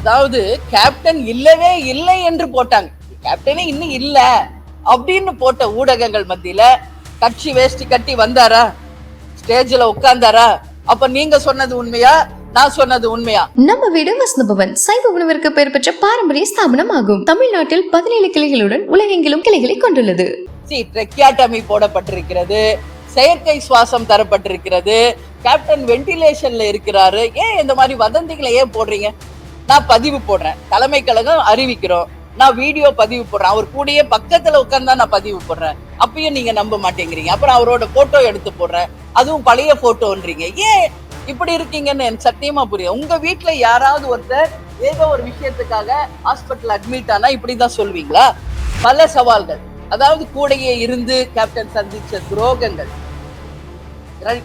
அதாவது கேப்டன் இல்லவே இல்லை என்று போட்டாங்க. கேப்டனே இன்னும் இல்ல அப்படின்னு போட்ட ஊடகங்கள் மத்தியில கட்சி வேஷ்டி கட்டி வந்தாரா? ஸ்டேஜ்ல உட்கார்ந்தாரா? அப்ப நீங்க சொன்னது உண்மையா? நான் சொன்னது உண்மையா? நம்ம வீடு வசந்தபவன். சைவ உணவிற்கு பெயர் பெற்ற பாரம்பரிய ஸ்தாபனம் ஆகும் தமிழ்நாட்டில் பதினேழு கிளைகளுடன் உலகெங்கிலும் கிளைகளை கொண்டுள்ளது. சி ட்ரெக்கியாட்டமி போடப்பட்டிருக்கிறது. செயற்கை சுவாசம் தரப்பட்டிருக்கிறது. கேப்டன் வென்டிலேஷன்ல இருக்கிறாரு. ஏன் இந்த மாதிரி வதந்திகளை ஏன் போடுறீங்க? நான் பதிவு போடுறேன். தலைமை கழகம் அறிவிக்கிறோம். நான் வீடியோ பதிவு போடுறேன். அவர் கூடயே பக்கத்துல உட்கார்ந்தா நான் பதிவு போடுறேன். அப்பயும் நீங்க நம்ப மாட்டேங்கிறீங்க. அப்புறம் அவரோட போட்டோ எடுத்து போடுறேன். அதுவும் பழைய போட்டோன்றீங்க ஏன் இப்படி இருக்கீங்கன்னு எனக்கு சத்தியமா புரியும். உங்க வீட்டுல யாராவது ஒருத்தர் ஏதோ ஒரு விஷயத்துக்காக ஹாஸ்பிட்டல் அட்மிட் ஆனா இப்படிதான் சொல்வீங்களா? பல சவால்கள். அதாவது கூடையே இருந்து கேப்டன் சந்திச்ச துரோகங்கள்.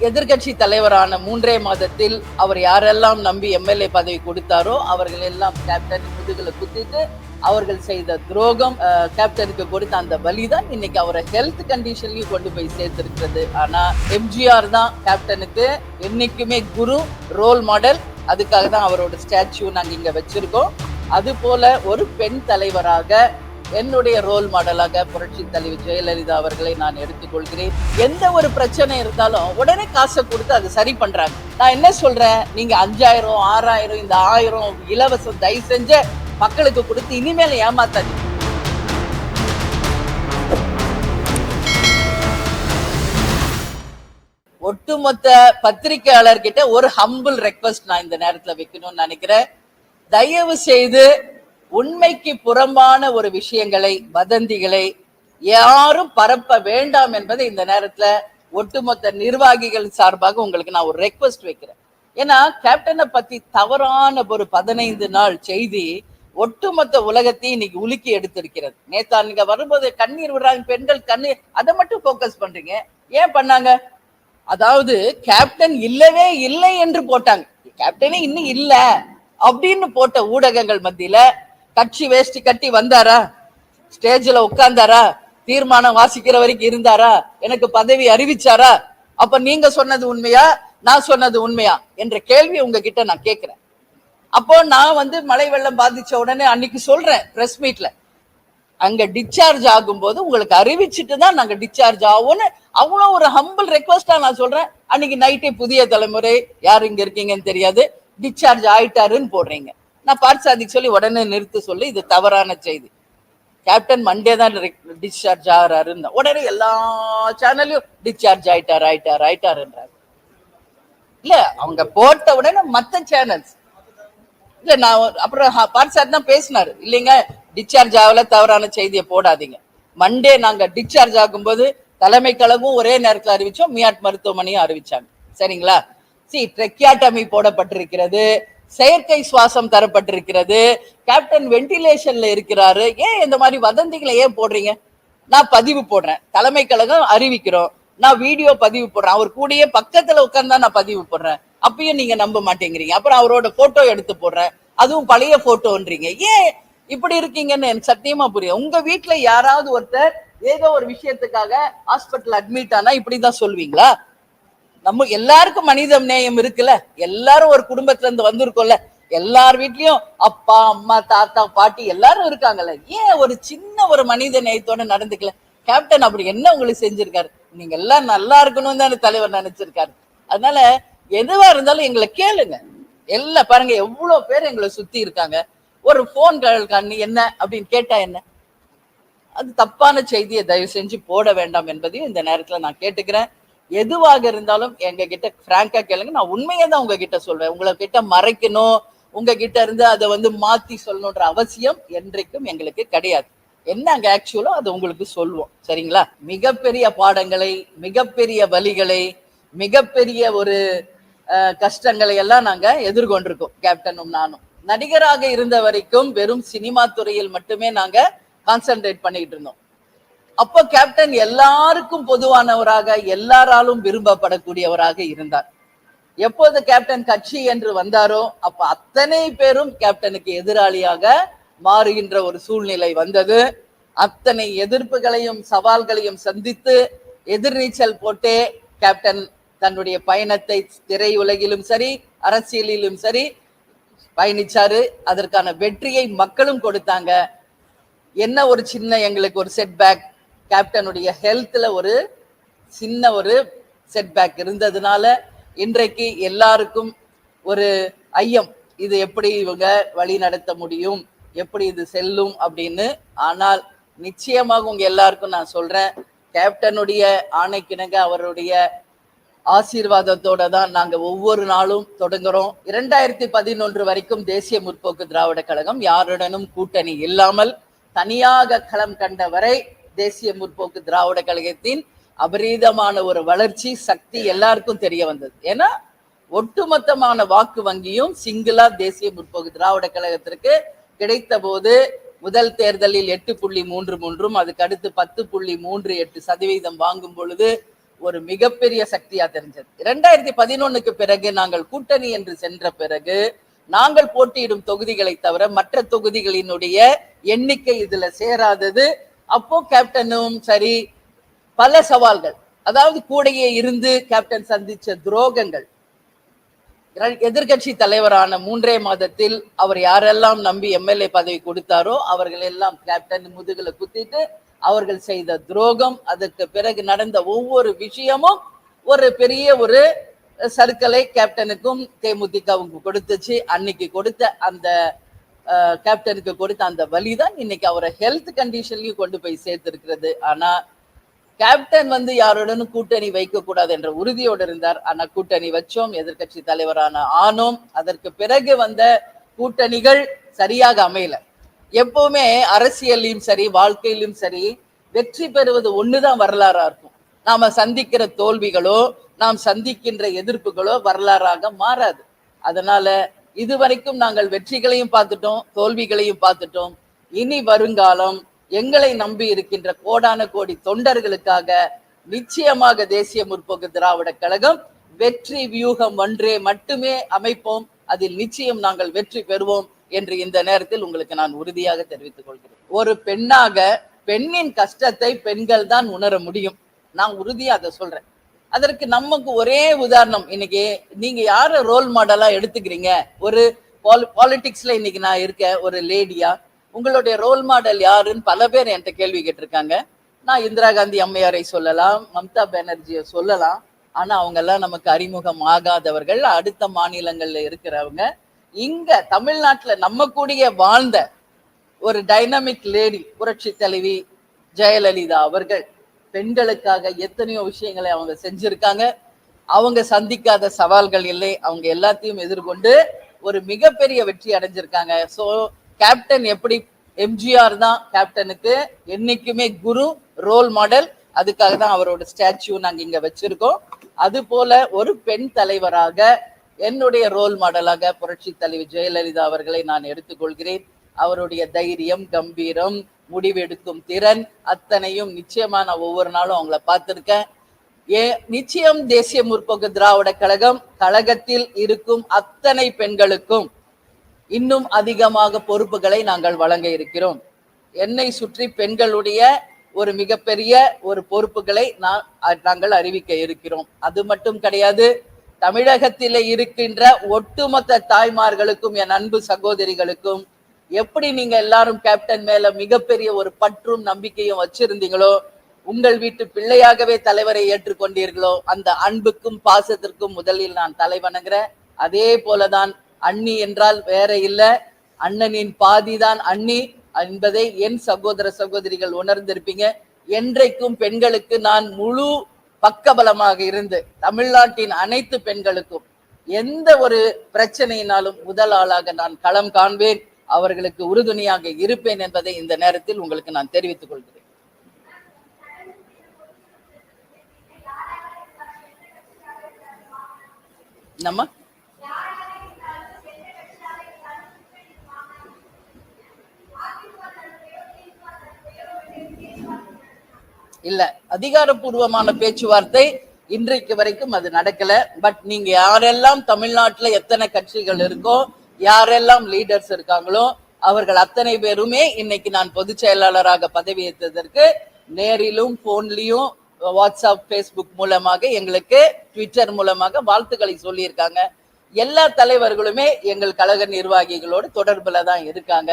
எதிர்கட்சி தலைவரான மூன்றே மாதத்தில் அவர் யாரெல்லாம் நம்பி எம்எல்ஏ பதவி கொடுத்தாரோ அவர்கள் எல்லாம் கேப்டன் முதுகில் குத்திட்டு அவர்கள் செய்த துரோகம் கேப்டனுக்கு கொடுத்த அந்த வழி தான் இன்னைக்கு அவரை ஹெல்த் கண்டிஷன்லையும் கொண்டு போய் சேர்த்திருக்கிறது. ஆனா எம்ஜிஆர் தான் கேப்டனுக்கு என்னைக்குமே குரு ரோல் மாடல் அதுக்காக தான் அவரோட ஸ்டாச்சு நாங்க இங்க வச்சிருக்கோம். அது போல ஒரு பெண் தலைவராக என்னுடைய ரோல் மாடலாக புரட்சி தலைவி ஜெயலலிதா அவர்களை நான் எடுத்துக்கொள்கிறேன். எந்த ஒரு பிரச்சனை இருந்தாலும் உடனே காசை கொடுத்து அது சரி பண்றாங்க. நான் என்ன சொல்றேன்? நீங்க அஞ்சாயிரம் ஆறாயிரம் இந்த ஆயிரம் இலவசம் தயவு செஞ்ச மக்களுக்கு கொடுத்து இனிமேல் ஏமாத்தாது ஒட்டுமொத்த பத்திரிகையாளர்கிட்ட ஒரு ஹம்பிள் ரெக்வஸ்ட் நான் இந்த நேரத்தில் வைக்கணும்னு நினைக்கிறேன். தயவு செய்து உண்மைக்கு புறம்பான ஒரு விஷயங்களை வதந்திகளை யாரும் பரப்ப வேண்டாம் என்பதை இந்த நேரத்துல ஒட்டுமொத்த நிர்வாகிகள் சார்பாக உங்களுக்கு நான் ஒரு ரெக்வஸ்ட் வைக்கிறேன். ஏன்னா கேப்டனை பத்தி தவறான ஒரு பதினைந்து நாள் செய்தி ஒட்டுமொத்த உலகத்தையும் இன்னைக்கு உலுக்கி எடுத்திருக்கிறது. நேத்தா நீங்க வரும்போது கண்ணீர் விடுறாங்க பெண்கள் கண்ணீர் அதை மட்டும் ஃபோக்கஸ் பண்றீங்க. ஏன் பண்ணாங்க? அதாவது கேப்டன் இல்லவே இல்லை என்று போட்டாங்க. கேப்டனே இன்னும் இல்ல அப்படின்னு போட்ட ஊடகங்கள் மத்தியில கட்சி வேஷ்டி கட்டி வந்தாரா? ஸ்டேஜ்ல உட்கார்ந்தாரா? தீர்மானம் வாசிக்கிற வரைக்கும் இருந்தாரா? எனக்கு பதவி அறிவிச்சாரா? அப்ப நீங்க சொன்னது உண்மையா? நான் சொன்னது உண்மையா? என்ற கேள்வி உங்ககிட்ட நான் கேட்கிறேன். அப்போ நான் வந்து மழை வெள்ளம் பாதிச்ச உடனே அன்னைக்கு சொல்றேன் பிரஸ் மீட்ல அங்க டிஸ்சார்ஜ் ஆகும்போது உங்களுக்கு அறிவிச்சுட்டு தான் நாங்க டிஸ்சார்ஜ் ஆகும்னு அவ்வளோ ஒரு ஹம்பிள் ரெக்வஸ்டா நான் சொல்றேன். அன்னைக்கு நைட்டே புதிய தலைமுறை யார் இங்க இருக்கீங்கன்னு தெரியாது. டிஸ்சார்ஜ் ஆயிட்டாருன்னு போடுறீங்க. நான் பார்சாதிக்கு சொல்லி உடனே நிறுத்த சொல்லி இது தவறான செய்தி. கேப்டன் மண்டே தான் டிஸ்சார்ஜ் ஆகிறாருன்னு. உடனே எல்லா சேனல்லையும் டிஸ்சார்ஜ் ஆயிட்டார் ஆயிட்டார் ஆயிட்டாருன்றாரு. இல்ல அவங்க போட்ட உடனே மத்த சேனல்ஸ் இல்ல நான் அப்புறம் ஹ- தான் பேசினாரு. இல்லைங்க டிஸ்சார்ஜ் ஆகல தவறான செய்தியை போடாதீங்க. மண்டே நாங்க டிஸ்சார்ஜ் ஆகும்போது தலைமை கழகம் ஒரே நேரத்தில் அறிவிச்சோம். மியாட் மருத்துவமனையும் அறிவிச்சாங்க. சரிங்களா? சி ட்ரெக்கியாட்டமி போடப்பட்டிருக்கிறது. செயற்கை சுவாசம் தரப்பட்டிருக்கிறது. கேப்டன் வென்டிலேஷன்ல இருக்கிறாரு. ஏன் இந்த மாதிரி வதந்திகளை ஏன் போடுறீங்க? நான் பதிவு போடுறேன். தலைமை கழகம் அறிவிக்கிறோம். நான் வீடியோ பதிவு போடுறேன். அவர் கூடயே பக்கத்துல உட்கார்ந்தா நான் பதிவு போடுறேன். அப்பயும் நீங்க நம்ப மாட்டேங்கிறீங்க. அப்புறம் அவரோட போட்டோ எடுத்து போடுறேன். அதுவும் பழைய போட்டோன்றீங்க ஏன் இப்படி இருக்கீங்கன்னு எனக்கு சத்தியமா புரியும். உங்க வீட்டுல யாராவது ஒருத்தர் ஏதோ ஒரு விஷயத்துக்காக ஹாஸ்பிட்டல் அட்மிட் ஆனா இப்படிதான் சொல்வீங்களா? நம்ம எல்லாருக்கும் மனித நேயம் இருக்குல்ல? எல்லாரும் ஒரு குடும்பத்துல இருந்து வந்திருக்கோம்ல? எல்லார் வீட்லயும் அப்பா அம்மா தாத்தா பாட்டி எல்லாரும் இருக்காங்கல்ல? ஏன் ஒரு சின்ன ஒரு மனித நேயத்தோட நடந்துக்கல? கேப்டன் அப்படி என்ன உங்களுக்கு செஞ்சிருக்காரு? நீங்க எல்லாம் நல்லா இருக்கணும்னு தானே தலைவர் நினைச்சிருக்காரு. அதனால எதுவா இருந்தாலும் எங்களை கேளுங்க. எல்லாம் பாருங்க எவ்வளவு பேர் எங்களை சுத்தி இருக்காங்க. ஒரு போன் கண்ணி என்ன அப்படின்னு கேட்டா என்ன? அது தப்பான செய்தியை தயவு செஞ்சு போட வேண்டாம் என்பதையும் இந்த நேரத்துல நான் கேட்டுக்கிறேன். எதுவாக இருந்தாலும் எங்க கிட்ட பிராங்கா கேளுங்க. நான் உண்மையை தான் உங்ககிட்ட சொல்வேன். உங்களை கிட்ட மறைக்கணும் உங்ககிட்ட இருந்து அதை வந்து மாத்தி சொல்லணுன்ற அவசியம் என்றைக்கும் எங்களுக்கு கிடையாது. என்ன அங்க ஆக்சுவலோ அதை உங்களுக்கு சொல்லுவோம் சரிங்களா? மிகப்பெரிய பாடங்களை மிகப்பெரிய வழிகளை மிகப்பெரிய ஒரு கஷ்டங்களை எல்லாம் நாங்க எதிர்கொண்டிருக்கோம் கேப்டனும் நானும். நடிகராக இருந்த வரைக்கும் வெறும் சினிமா துறையில் மட்டுமே நாங்க கான்சென்ட்ரேட் பண்ணிக்கிட்டு இருந்தோம். அப்போ கேப்டன் எல்லாருக்கும் பொதுவானவராக எல்லாராலும் விரும்பப்படக்கூடியவராக இருந்தார். எப்போது கேப்டன் கட்சி என்று வந்தாரோ அப்ப அத்தனை பேரும் கேப்டனுக்கு எதிராளியாக மாறுகின்ற ஒரு சூழ்நிலை வந்தது. அத்தனை எதிர்ப்புகளையும் சவால்களையும் சந்தித்து எதிர்நீச்சல் போட்டே கேப்டன் தன்னுடைய பயணத்தை திரையுலகிலும் சரி அரசியலிலும் சரி பயணிச்சாரு. அதற்கான வெற்றியை மக்களும் கொடுத்தாங்க. என்ன ஒரு சின்ன எங்களுக்கு ஒரு செட்பேக் கேப்டனுடைய ஹெல்த்ல ஒரு சின்ன ஒரு செட்பேக் இருந்ததுனால இன்றைக்கு எல்லாருக்கும் ஒரு ஐயம். இது எப்படி இவங்க வழி நடத்த முடியும்? எப்படி இது செல்லும் அப்படின்னு. ஆனால் நிச்சயமாக உங்க எல்லாருக்கும் நான் சொல்றேன். கேப்டனுடைய ஆணைக்கிணங்க அவருடைய ஆசீர்வாதத்தோட தான் நாங்க ஒவ்வொரு நாளும் தொடங்குறோம். இரண்டாயிரத்தி பதினொன்று வரைக்கும் தேசிய முற்போக்கு திராவிட கழகம் யாருடனும் கூட்டணி இல்லாமல் தனியாக களம் கண்ட வரை தேசிய முற்போக்கு திராவிட கழகத்தின் அபரீதமான ஒரு வளர்ச்சி சக்தி எல்லாருக்கும் தெரிய வந்தது. ஏன்னா ஒட்டுமொத்தமான வாக்கு வங்கியும் சிங்கிளா தேசிய முற்போக்கு திராவிட கழகத்திற்கு கிடைத்த போது முதல் தேர்தலில் எட்டு புள்ளி மூன்று மூன்றும் அதுக்கு அடுத்து பத்து புள்ளி மூன்று எட்டு சதவீதம் வாங்கும் பொழுது ஒரு மிகப்பெரிய சக்தியா தெரிஞ்சது. இரண்டாயிரத்தி பதினொன்னுக்கு பிறகு நாங்கள் கூட்டணி என்று சென்ற பிறகு நாங்கள் போட்டியிடும் தொகுதிகளை தவிர மற்ற தொகுதிகளினுடைய எண்ணிக்கை இதுல சேராதது. அப்போ கேப்டனும் சரி பல சவால்கள். அதாவது கூடையே இருந்து கேப்டன் சந்திச்ச துரோகங்கள். எதிர்கட்சி தலைவரான மூன்றே மாதத்தில் அவர் யாரெல்லாம் நம்பி எம்எல்ஏ பதவி கொடுத்தாரோ அவர்கள் எல்லாம் கேப்டன் முதுகுல குத்திட்டு அவர்கள் செய்த துரோகம் அதற்கு பிறகு நடந்த ஒவ்வொரு விஷயமும் ஒரு பெரிய ஒரு சர்க்கலை கேப்டனுக்கும் தேமுதிகவுக்கும் கொடுத்துச்சு. அன்னைக்கு கொடுத்த அந்த கேப்டனுக்கு கொடுத்த அந்த வழி தான் இன்னைக்கு அவரை ஹெல்த் கண்டிஷன்லயும் கொண்டு போய் சேர்த்திருக்கிறது. ஆனா கேப்டன் வந்து யாருடனும் கூட்டணி வைக்க கூடாது என்ற உறுதியோடு இருந்தார். ஆனா கூட்டணி வச்சோம் எதிர்க்கட்சி தலைவரான ஆனோம். அதற்கு பிறகு வந்த கூட்டணிகள் சரியாக அமையல. எப்பவுமே அரசியல்லையும் சரி வாழ்க்கையிலும் சரி வெற்றி பெறுவது ஒண்ணுதான் வரலாறா இருக்கும். நாம சந்திக்கிற தோல்விகளோ நாம் சந்திக்கின்ற எதிர்ப்புகளோ வரலாறாக மாறாது. அதனால இதுவரைக்கும் நாங்கள் வெற்றிகளையும் பார்த்துட்டோம் தோல்விகளையும் பார்த்துட்டோம். இனி வருங்காலம் எங்களை நம்பி இருக்கின்ற கோடான கோடி தொண்டர்களுக்காக நிச்சயமாக தேசிய முற்போக்கு திராவிட கழகம் வெற்றி வியூகம் ஒன்றே மட்டுமே அமைப்போம். அதில் நிச்சயம் நாங்கள் வெற்றி பெறுவோம் என்று இந்த நேரத்தில் உங்களுக்கு நான் உறுதியாக தெரிவித்துக் கொள்கிறேன். ஒரு பெண்ணாக பெண்ணின் கஷ்டத்தை பெண்கள் தான் உணர முடியும். நான் உறுதியா அதை சொல்றேன். அதற்கு நமக்கு ஒரே உதாரணம். இன்னைக்கு நீங்க யார ரோல் மாடலா எடுத்துக்கிறீங்க? ஒரு பாலிடிக்ஸ்ல இன்னைக்கு நான் இருக்கேன் ஒரு லேடியா உங்களுடைய ரோல் மாடல் யாருன்னு பல பேர் என்கிட்ட கேள்வி கேட்டிருக்காங்க. நான் இந்திரா காந்தி அம்மையாரை சொல்லலாம் மம்தா பானர்ஜியை சொல்லலாம். ஆனா அவங்க எல்லாம் நமக்கு அறிமுகம் ஆகாதவர்கள் அடுத்த மாநிலங்கள்ல இருக்கிறவங்க. இங்க தமிழ்நாட்டுல நம்ம கூடிய வாழ்ந்த ஒரு டைனமிக் லேடி புரட்சி தலைவி ஜெயலலிதா அவர்கள் பெண்களுக்காக எத்தனையோ விஷயங்களை அவங்க செஞ்சிருக்காங்க. அவங்க சந்திக்காத சவால்கள் இல்லை. அவங்க எல்லாத்தையும் எதிர்கொண்டு ஒரு மிகப்பெரிய வெற்றி அடைஞ்சிருக்காங்க. ஸோ கேப்டன் எப்படி? எம்ஜிஆர் தான் கேப்டனுக்கு என்னைக்குமே குரு ரோல் மாடல் அதுக்காக தான் அவரோட ஸ்டாச்சு நாங்க இங்க வச்சிருக்கோம். அது போல ஒரு பெண் தலைவராக என்னுடைய ரோல் மாடலாக புரட்சி தலைவி ஜெயலலிதா அவர்களை நான் எடுத்துக்கொள்கிறேன். அவருடைய தைரியம் கம்பீரம் முடிவெடுக்கும் திறன் அத்தனையும் நிச்சயமா நான் ஒவ்வொரு நாளும் அவங்கள பார்த்துருக்கேன். ஏ நிச்சயம் தேசிய முற்போக்கு திராவிட கழகம் கழகத்தில் இருக்கும் அத்தனை பெண்களுக்கும் இன்னும் அதிகமாக பொறுப்புகளை நாங்கள் வழங்க இருக்கிறோம். என்னை சுற்றி பெண்களுடைய ஒரு மிகப்பெரிய ஒரு பொறுப்புகளை நான் நாங்கள் அறிவிக்க இருக்கிறோம். அது மட்டும் கிடையாது தமிழகத்திலே இருக்கின்ற ஒட்டுமொத்த தாய்மார்களுக்கும் என் அன்பு சகோதரிகளுக்கும் எப்படி நீங்க எல்லாரும் கேப்டன் மேல மிகப்பெரிய ஒரு பற்றும் நம்பிக்கையும் வச்சிருந்தீங்களோ உங்கள் வீட்டு பிள்ளையாகவே தலைவரை ஏற்றுக்கொண்டீர்களோ அந்த அன்புக்கும் பாசத்திற்கும் முதலில் நான் தலைவணங்குறேன். அதே போலதான் அண்ணி என்றால் வேற இல்ல அண்ணனின் பாதிதான் அண்ணி என்பதை என் சகோதர சகோதரிகள் உணர்ந்திருப்பீங்க. என்றைக்கும் பெண்களுக்கு நான் முழு பக்கபலமாக இருந்து தமிழ்நாட்டின் அனைத்து பெண்களுக்கும் எந்த ஒரு பிரச்சனையினாலும் முதல் ஆளாக நான் களம் காண்பேன். அவர்களுக்கு உறுதுணையாக இருப்பேன் என்பதை இந்த நேரத்தில் உங்களுக்கு நான் தெரிவித்துக் கொள்கிறேன். நம்ம? இல்ல அதிகாரப்பூர்வமான பேச்சுவார்த்தை இன்றைக்கு வரைக்கும் அது நடக்கல. பட் நீங்க யாரெல்லாம் தமிழ்நாட்டுல எத்தனை கட்சிகள் இருக்கோ யாரெல்லாம் லீடர்ஸ் இருக்காங்களோ அவர்கள் அத்தனை பேருமே இன்னைக்கு நான் பொதுச் செயலாளராக பதவியேற்றதற்கு நேரிலும் போன்லயும் வாட்ஸ்அப் ஃபேஸ்புக் மூலமாக எங்களுக்கு ட்விட்டர் மூலமாக வாழ்த்துக்களை சொல்லியிருக்காங்க. எல்லா தலைவர்களுமே எங்கள் கழக நிர்வாகிகளோடு தொடர்புல தான் இருக்காங்க.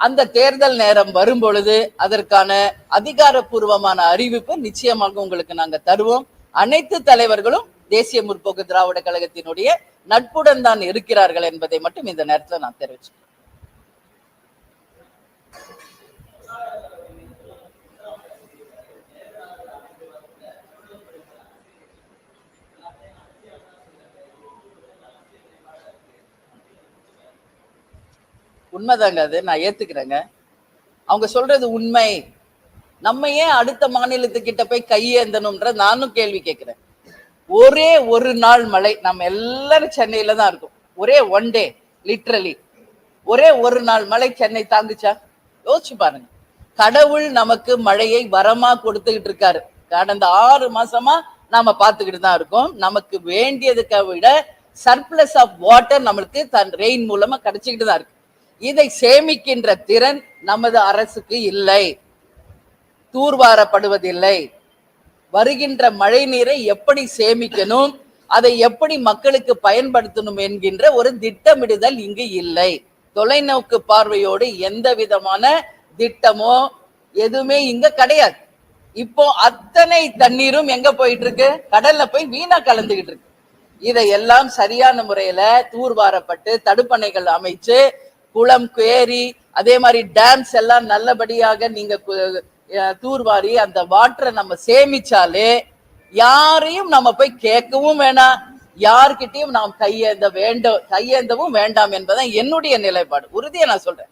அந்த தேர்தல் நேரம் வரும் பொழுது அதற்கான அதிகாரப்பூர்வமான அறிவிப்பு நிச்சயமாக உங்களுக்கு நாங்க தருவோம். அனைத்து தலைவர்களும் தேசிய முற்போக்கு திராவிட கழகத்தினுடைய நட்புடன் தான் இருக்கிறார்கள் என்பதை மட்டும் இந்த நேரத்தில் நான் தெரிவிச்சேன் உண்மைதாங்க அது நான் ஏத்துக்கிறேங்க. அவங்க சொல்றது உண்மை. நம்ம ஏன் அடுத்த மாநிலத்துக்கிட்ட போய் கையேந்தணும்ன்ற நானும் கேள்வி கேட்கிறேன் ஒரே ஒரு நாள் மழை நம்ம எல்லாரும் சென்னையில தான் இருக்கும். ஒரே ஒன் டே லிட்ரலி ஒரே ஒரு நாள் மழை சென்னை தாங்குச்சா? யோசிச்சு பாருங்க. கடவுள் நமக்கு மழையை வரமா கொடுத்துக்கிட்டு இருக்காரு. கடந்த ஆறு மாசமா நாம பார்த்துக்கிட்டு தான் இருக்கோம். நமக்கு வேண்டியதுக்கு விட சர்ப்ளஸ் ஆஃப் வாட்டர் நம்மளுக்கு தன் ரெயின் மூலமா கிடைச்சிக்கிட்டு தான் இருக்கு. இதை சேமிக்கின்ற திறன் நமது அரசுக்கு இல்லை. தூர்வாரப்படுவதில்லை. வருகின்ற மழை நீரை எப்படி சேமிக்கணும் அதை எப்படி மக்களுக்கு பயன்படுத்தணும் என்கின்ற ஒரு திட்டமிடுதல் இங்கு இல்லை. தொலைநோக்கு பார்வையோடு எந்த விதமான திட்டமோ எதுவுமே இங்க கிடையாது. இப்போ அத்தனை தண்ணீரும் எங்க போயிட்டு இருக்கு கடல்ல போய் வீணா கலந்துகிட்டு இருக்கு. இதையெல்லாம் சரியான முறையில தூர்வாரப்பட்டு தடுப்பணைகள் அமைச்சு குளம் கேரி அதே மாதிரி டேம்ஸ் எல்லாம் நல்லபடியாக நீங்க தூர்வாரி அந்த வாட்டரை நம்ம சேமிச்சாலே யாரையும் நம்ம போய் கேட்கவும் வேணாம் யார்கிட்டையும் நாம் கையேந்த வேண்டும் கையேந்தவும் வேண்டாம் என்பதுதான் என்னுடைய நிலைப்பாடு. உறுதியை நான் சொல்றேன்.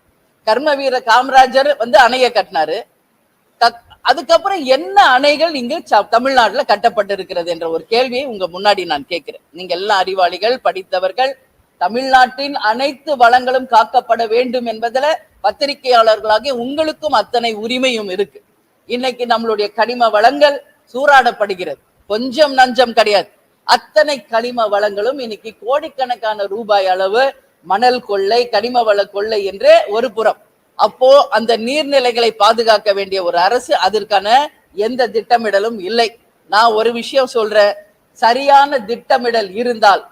கர்ம வீர காமராஜர் வந்து அணையை கட்டினாரு. அதுக்கப்புறம் என்ன அணைகள் இங்கு ச- கட்டப்பட்டிருக்கிறது என்ற ஒரு கேள்வியை உங்க முன்னாடி நான் கேட்கிறேன். நீங்க எல்லா அறிவாளிகள் படித்தவர்கள் தமிழ்நாட்டின் அனைத்து வளங்களும் காக்கப்பட வேண்டும் என்பதில் பத்திரிகையாளர்களாகிய உங்களுக்கும் அத்தனை உரிமையும் இருக்கு. இன்னைக்கு நம்மளுடைய கனிம வளங்கள் சூறாடப்படுகிறது. கொஞ்சம் நஞ்சம் கிடையாது. அத்தனை கனிம வளங்களும் இன்னைக்கு கோடிக்கணக்கான ரூபாய் அளவு மணல் கொள்ளை கனிம வள கொள்ளை என்று ஒரு புறம். அப்போ அந்த நீர்நிலைகளை பாதுகாக்க வேண்டிய ஒரு அரசு அதற்கான எந்த திட்டமிடலும் இல்லை. நான் ஒரு விஷயம் சொல்றேன். சரியான திட்டமிடல் இருந்தால்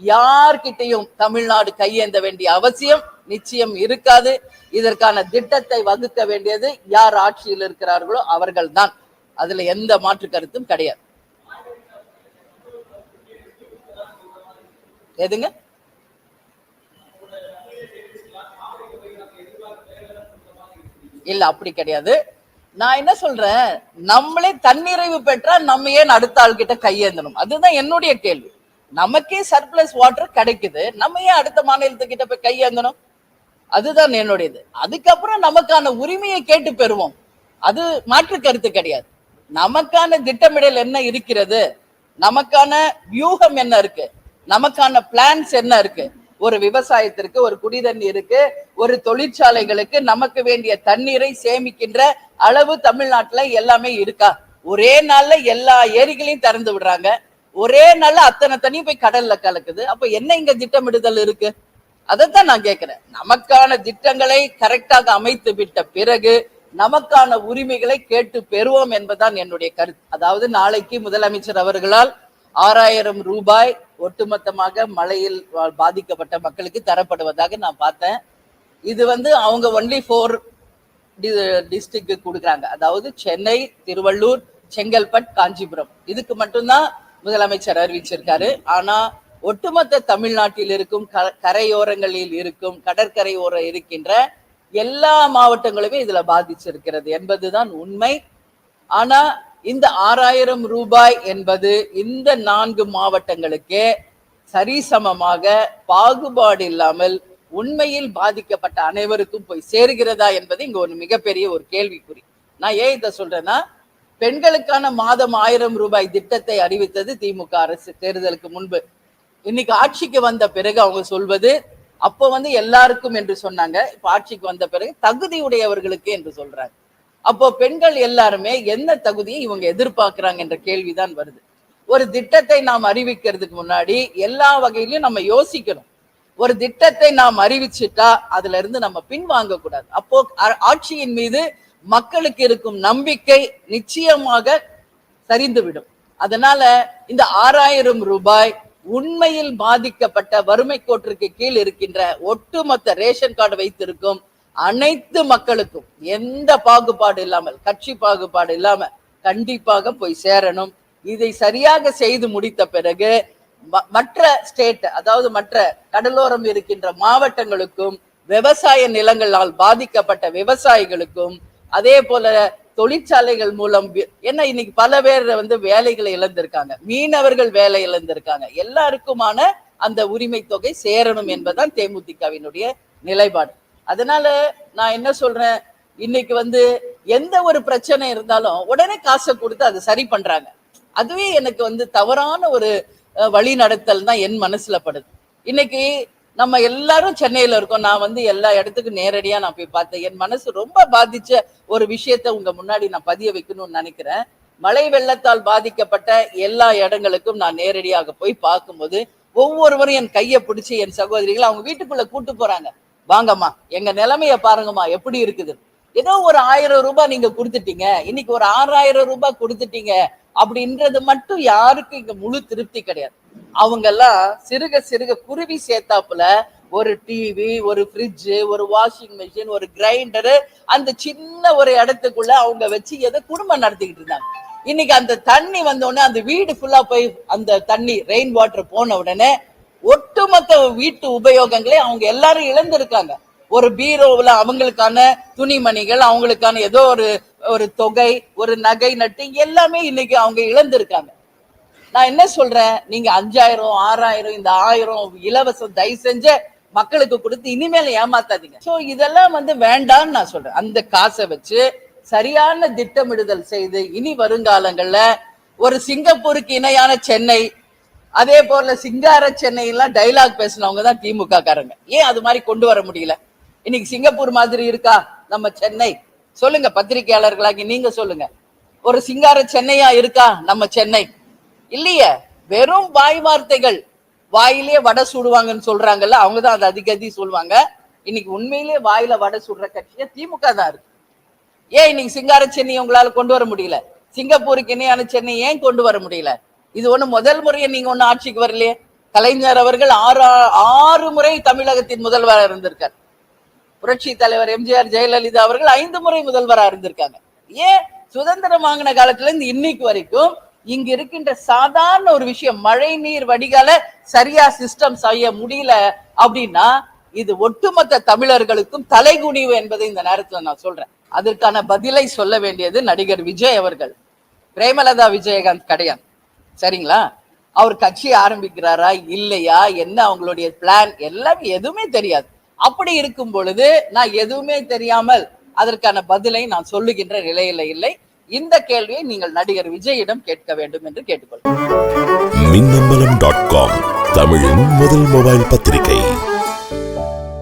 யார்கிட்டையும் தமிழ்நாடு கையேந்த வேண்டிய அவசியம் நிச்சயம் இருக்காது. இதற்கான திட்டத்தை வகுக்க வேண்டியது யார் ஆட்சியில் இருக்கிறார்களோ அவர்கள்தான். அதுல எந்த மாற்று கருத்தும் கிடையாது. எதுங்க? இல்ல அப்படி கிடையாது. நான் என்ன சொல்றேன்? நம்மளே தன்னிறைவு பெற்றா நம்ம ஏன் அடுத்த ஆள் கிட்ட கையேந்தணும்? அதுதான் என்னுடைய கேள்வி. நமக்கே சர்ப்ளஸ் வாட்டர் கிடைக்குது. நம்ம ஏன் அடுத்த மாநிலத்துக்கிட்ட போய் கையேந்தணும்? அதுதான் என்னுடையது. அதுக்கப்புறம் நமக்கான உரிமையை கேட்டு பெறுவோம். அது மாற்று கருத்து கிடையாது. நமக்கான திட்டமிடல் என்ன இருக்கிறது? நமக்கான வியூகம் என்ன இருக்கு? நமக்கான பிளான்ஸ் என்ன இருக்கு? ஒரு விவசாயத்திற்கு ஒரு குடிதண்ணீருக்கு ஒரு தொழிற்சாலைகளுக்கு நமக்கு வேண்டிய தண்ணீரை சேமிக்கின்ற அளவு தமிழ்நாட்டுல எல்லாமே இருக்கா? ஒரே நாள்ல எல்லா ஏரிகளையும் திறந்து விடுறாங்க. ஒரே நாள்ல அத்தனை தண்ணி போய் கடல்ல கலக்குது. அப்ப என்ன இங்க திட்டமிடுதல் இருக்கு? அதைத்தான் நான் கேட்கிறேன் நமக்கான திட்டங்களை கரெக்டாக அமைத்து விட்ட பிறகு நமக்கான உரிமைகளை கேட்டு பெறுவோம் என்பதுதான் என்னுடைய கருத்து. அதாவது நாளைக்கு முதலமைச்சர் அவர்களால் ஆறாயிரம் ரூபாய் ஒட்டுமொத்தமாக மழையில் வா- பாதிக்கப்பட்ட மக்களுக்கு தரப்படுவதாக நான் பார்த்தேன். இது வந்து அவங்க ஒன்லி ஃபோர் டிஸ்ட்ரிக்ட் கொடுக்குறாங்க. அதாவது சென்னை திருவள்ளூர் செங்கல்பட் காஞ்சிபுரம். இதுக்கு மட்டும்தான் முதலமைச்சர் அறிவிச்சிருக்காரு. ஆனா ஒட்டுமொத்த தமிழ்நாட்டில் இருக்கும் க- கரையோரங்களில் இருக்கும் கடற்கரை ஓரம் இருக்கின்ற எல்லா மாவட்டங்களுமே இதுல பாதிச்சிருக்கிறது என்பதுதான் உண்மை. ஆனா இந்த ஆறாயிரம் ரூபாய் என்பது இந்த நான்கு மாவட்டங்களுக்கே சரிசமமாக பாகுபாடு இல்லாமல் உண்மையில் பாதிக்கப்பட்ட அனைவருக்கும் போய் சேருகிறதா என்பது இங்க ஒரு மிகப்பெரிய ஒரு கேள்விக்குறி. நான் ஏன் இதை சொல்றேன்னா பெண்களுக்கான மாதம் ஆயிரம் ரூபாய் திட்டத்தை அறிவித்தது திமுக அரசு தேர்தலுக்கு முன்பு. இன்னைக்கு ஆட்சிக்கு வந்த பிறகு அவங்க சொல்வது அப்போ வந்து எல்லாருக்கும் என்று சொன்னாங்க இப்ப ஆட்சிக்கு வந்த பிறகு தகுதியுடையவர்களுக்கு என்று சொல்றாங்க. அப்போ பெண்கள் எல்லாருமே என்ன தகுதியை இவங்க எதிர்பார்க்கிறாங்க என்ற கேள்விதான் வருது. ஒரு திட்டத்தை நாம் அறிவிக்கிறதுக்கு முன்னாடி எல்லா வகையிலும் நம்ம யோசிக்கணும். ஒரு திட்டத்தை நாம் அறிவிச்சுட்டா அதுல இருந்து நம்ம பின்வாங்க கூடாது அப்போ ஆட்சியின் மீது மக்களுக்கு இருக்கும் நம்பிக்கை நிச்சயமாக சரிந்துவிடும். அதனால இந்த ஆறாயிரம் ரூபாய் உண்மையில் பாதிக்கப்பட்ட வறுமை கோட்டிற்கு கீழ் இருக்கின்ற ஒட்டுமொத்த ரேஷன் கார்டு வைத்திருக்கும் அனைத்து மக்களுக்கும் எந்த பாகுபாடு இல்லாமல் கட்சி பாகுபாடு இல்லாம கண்டிப்பாக போய் சேரணும். இதை சரியாக செய்து முடித்த பிறகு ம- மற்ற ஸ்டேட் அதாவது மற்ற கடலோரம் இருக்கின்ற மாவட்டங்களுக்கும் விவசாய நிலங்களால் பாதிக்கப்பட்ட விவசாயிகளுக்கும் அதே போல தொழிற்சாலைகள் மூலம் ஏன்னா இன்னைக்கு பல பேர் வந்து வேலைகளை இழந்திருக்காங்க. மீனவர்கள் வேலை இழந்திருக்காங்க. எல்லாருக்குமான அந்த உரிமை தொகை சேரணும் என்பதுதான் தேமுதிகவினுடைய நிலைப்பாடு. அதனால நான் என்ன சொல்றேன்? இன்னைக்கு வந்து எந்த ஒரு பிரச்சனை இருந்தாலும் உடனே காசை கொடுத்து அதை சரி பண்றாங்க. அதுவே எனக்கு வந்து தவறான ஒரு வழி நடத்தல் தான் என் மனசுல படுது. இன்னைக்கு நம்ம எல்லாரும் சென்னையில இருக்கோம். நான் வந்து எல்லா இடத்துக்கும் நேரடியா நான் போய் பார்த்தேன். என் மனசு ரொம்ப பாதிச்ச ஒரு விஷயத்த உங்க முன்னாடி நான் பதிய வைக்கணும்னு நினைக்கிறேன். மழை வெள்ளத்தால் பாதிக்கப்பட்ட எல்லா இடங்களுக்கும் நான் நேரடியாக போய் பார்க்கும்போது ஒவ்வொருவரும் என் கையை பிடிச்சி என் சகோதரிகள் அவங்க வீட்டுக்குள்ள கூட்டு போறாங்க. வாங்கம்மா எங்க நிலைமைய பாருங்கம்மா எப்படி இருக்குது? ஏதோ ஒரு ஆயிரம் ரூபாய் நீங்க கொடுத்துட்டீங்க. இன்னைக்கு ஒரு ஆறாயிரம் ரூபாய் கொடுத்துட்டீங்க. அப்படின்றது மட்டும் யாருக்கும் இங்க முழு திருப்தி கிடையாது. அவங்க எல்லாம் சிறுக சிறுக குருவி சேர்த்தாப்புல ஒரு டிவி ஒரு ஃப்ரிட்ஜு ஒரு வாஷிங் மிஷின் ஒரு கிரைண்டரு அந்த சின்ன ஒரு இடத்துக்குள்ள அவங்க வச்சு ஏதோ குடும்பம் நடத்திக்கிட்டு இருந்தாங்க. இன்னைக்கு அந்த தண்ணி வந்த உடனே அந்த வீடு ஃபுல்லா போய் அந்த தண்ணி ரெயின் வாட்டர் போன உடனே ஒட்டுமொத்த வீட்டு உபயோகங்களே அவங்க எல்லாரும் இழந்திருக்காங்க. ஒரு பீரோவுல அவங்களுக்கான துணிமணிகள் அவங்களுக்கான ஏதோ ஒரு ஒரு தொகை ஒரு நகை நட்டு எல்லாமே இன்னைக்கு அவங்க இழந்திருக்காங்க. நான் என்ன சொல்றேன்? நீங்க அஞ்சாயிரம் ஆறாயிரம் இந்த ஆயிரம் இலவசம் தயவு செஞ்ச மக்களுக்கு கொடுத்து இனிமேல் ஏமாத்தாதீங்க. சோ இதெல்லாம் வந்து வேண்டாம்னு நான் சொல்றேன். அந்த காசை வச்சு சரியான திட்டமிடுதல் செய்து இனி வருங்காலங்கள்ல ஒரு சிங்கப்பூருக்கு இணையான சென்னை அதே போல சிங்கார சென்னையெல்லாம் டைலாக் பேசினவங்க தான் திமுக காரங்க ஏன் அது மாதிரி கொண்டு வர முடியல? இன்னைக்கு சிங்கப்பூர் மாதிரி இருக்கா? நம்ம சென்னை. சொல்லுங்க பத்திரிகையாளர்களாகி நீங்க சொல்லுங்க. ஒரு சிங்கார சென்னையா இருக்கா? நம்ம சென்னை. இல்லையே? வெறும் வாய் வார்த்தைகள். வாயிலே வடை சுடுவாங்கன்னு சொல்றாங்கல்ல அவங்க தான் அதை அதிக அதிக சொல்லுவாங்க. இன்னைக்கு உண்மையிலேயே வாயில வடை சுடுற கட்சியா திமுக தான் இருக்கு. ஏன் இன்னைக்கு சிங்கார சென்னை உங்களால கொண்டு வர முடியல? சிங்கப்பூருக்கு இணையான சென்னை ஏன் கொண்டு வர முடியல? இது ஒண்ணு முதல் முறையை நீங்க ஒண்ணு ஆட்சிக்கு வரலையே? கலைஞர் அவர்கள் ஆறு ஆறு முறை தமிழகத்தின் முதல்வராக இருந்திருக்கார். புரட்சி தலைவர் எம்ஜிஆர் ஜெயலலிதா அவர்கள் ஐந்து முறை முதல்வராக இருந்திருக்காங்க. ஏன்? சுதந்திரம் வாங்கின காலத்துல இருந்து இன்னைக்கு வரைக்கும் இங்க இருக்கின்ற சாதாரண ஒரு விஷயம் மழை நீர் வடிகால சரியா சிஸ்டம் செய்ய முடியல அப்படின்னா இது ஒட்டுமொத்த தமிழர்களுக்கும் தலைகுனிவு என்பதை இந்த நேரத்துல நான் சொல்றேன். அதற்கான பதிலை சொல்ல வேண்டியது நடிகர் விஜய் அவர்கள். பிரேமலதா விஜயகாந்த் கிடையாது சரிங்களா? அவர் கட்சி ஆரம்பிக்கிறாரா இல்லையா என்ன அவங்களுடைய பிளான் எல்லாம் எதுவுமே தெரியாது. அப்படி இருக்கும் பொழுது நான் எதுவுமே தெரியாமல் அதற்கான பதிலை நான் சொல்லுகின்ற நிலையில இல்லை. இந்த கேள்வியை நீங்கள் நடிகர் விஜயிடம் கேட்க வேண்டும் என்று கேட்டுக்கொள்கிறேன். மின்னம்பலம் டாட் காம் தமிழின் முதல் மொபைல் பத்திரிகை.